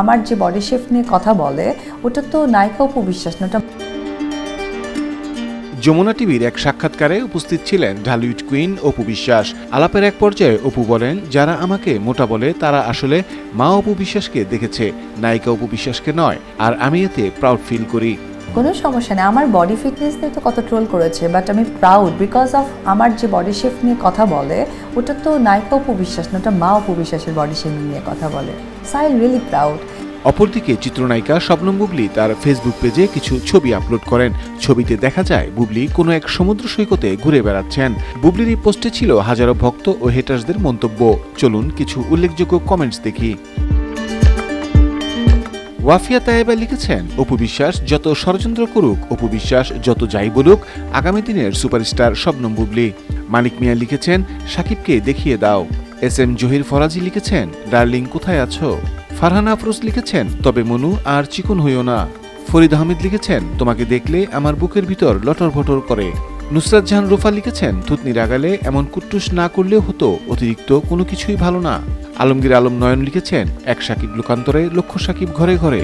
আমার যে body shape নিয়ে কথা বলে, ওটা তো নায়িকা উপবিশ্বাস না, ওটা যমুনা টিভির এক সাক্ষাৎকারে উপস্থিত ছিলেন ঢালিউড কুইন অপু বিশ্বাস। আলাপের এক পর্যায়ে অপু বলেন, যারা আমাকে মোটা বলে, তারা আসলে মা অপু বিশ্বাসকে দেখেছে। নায়িকা অপু বিশ্বাসকে নয়, আর আমি এতে প্রাউড ফিল করি। কোনো সমস্যা নেই। আমার বডি ফিটনেস নিয়ে তো কত ট্রোল করেছে বাট আমি প্রাউড বিকজ অফ আমার যে বডি শেপ নিয়ে কথা বলে, ওটা তো নায়িকা উপবিশ্বাস না, ওটা মা উপবিশ্বাসের বডি শেপ নিয়ে কথা বলে। সো আই রিয়েলি প্রাউড অপরদিকে চিত্রনায়িকা শবনম বুবলি তার ফেসবুক পেজে কিছু ছবি আপলোড করেন। ছবিতে দেখা যায় বুবলি কোনো এক সমুদ্র সৈকতে ঘুরে বেড়াচ্ছেন। বুবলির এই পোস্টে ছিল হাজারো ভক্ত ও হেটার্সদের মন্তব্য। চলুন কিছু উল্লেখযোগ্য কমেন্টস দেখি। ওয়াফিয়া তায়েবা লিখেছেন, অপু বিশ্বাস যত ষড়যন্ত্র করুক, অপু বিশ্বাস যত যাই বলুক, আগামী দিনের সুপারস্টার শবনম বুবলি। মানিক মিয়া লিখেছেন, সাকিবকে দেখিয়ে দাও। এস এম জহির ফরাজি লিখেছেন, ডার্লিং, কোথায় আছো? ফারহান আফরোজ লিখেছেন, তবে মনু আর চিকন হইও না। ফরিদ আহমেদ লিখেছেন, তোমাকে দেখলে আমার বুকের ভিতর লটর ভটর করে। নুসরাত জাহান রুফা লিখেছেন থুতনি রাগালে এমন কুট্টুস না করলেও হতো, অতিরিক্ত কোনো কিছুই ভালো না। আলমগীর আলম নয়ন লিখেছেন এক সাকিব লোকান্তরে লক্ষ সাকিব ঘরে ঘরে।